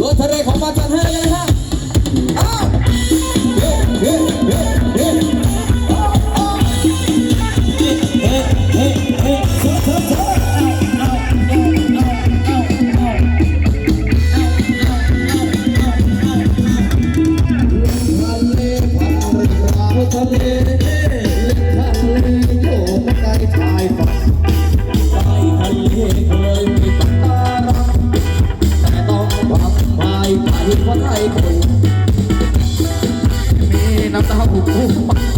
รถทะเลของมาจันทร์ให้เลยฮะ 我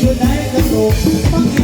อยู่นกระปุกต้อง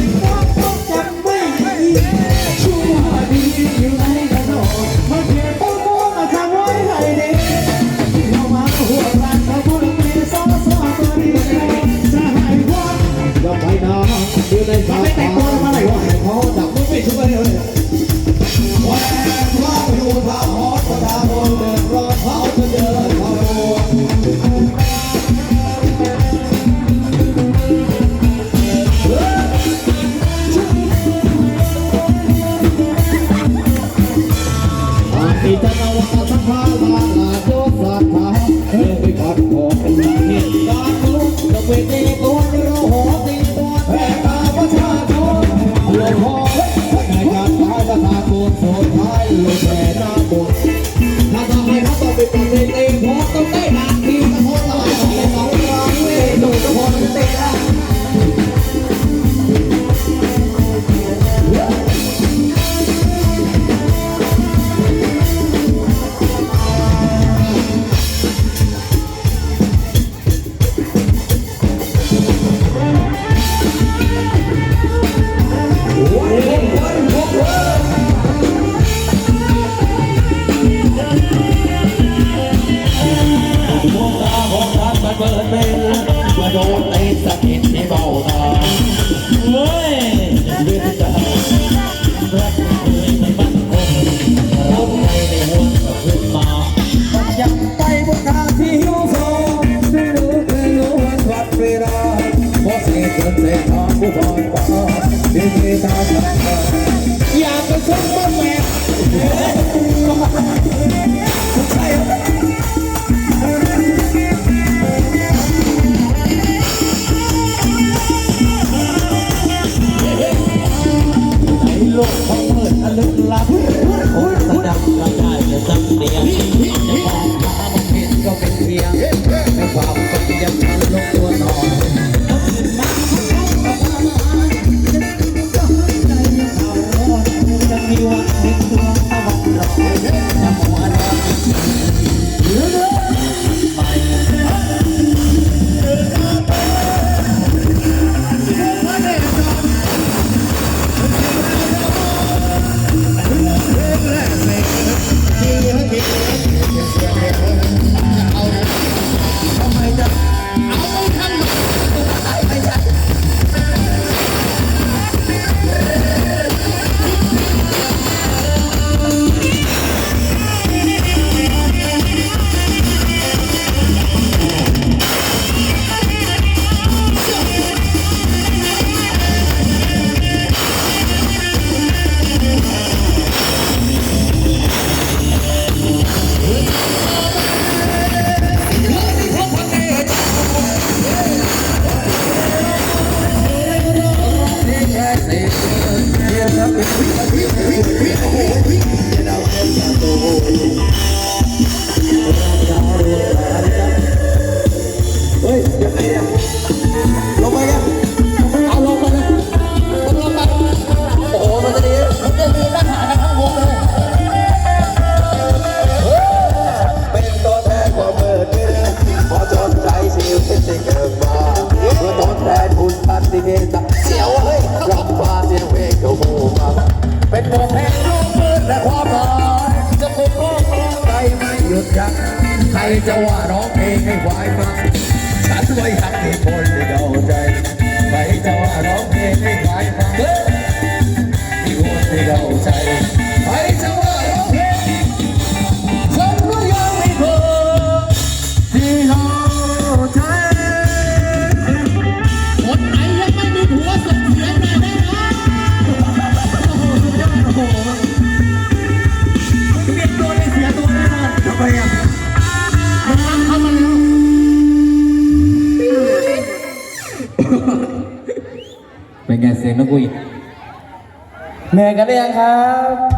ที่จะระวังสักพาวาลาโจสาาเฮ้ยไปขัดของเป็นเหตุการณ์ลุกจะเวทีตัวเราหอตีตัวแพ้ตาชาชนหลวงพ่อในการท้ายประชาชนโสดท้ายลวงแผ่นาบถ้าทำให้เขาต้ป็นปเด็ ที่เกิดมาเพื่อทดแทนคุณปฏิเนตเสียวเฮ้ยรับมาเสียวเฮกโกมาเป็นดวงแห่งดวงมืดและความหมายจะปกป้องร้อไม่หยุดยั้งใครจะว่าร้องเพลงให้ไหวมาฉันไว้หักให้คนที่เดาใจใครจะว่าร้องเพลง เดินกุยแม่อกันได้ยังครับ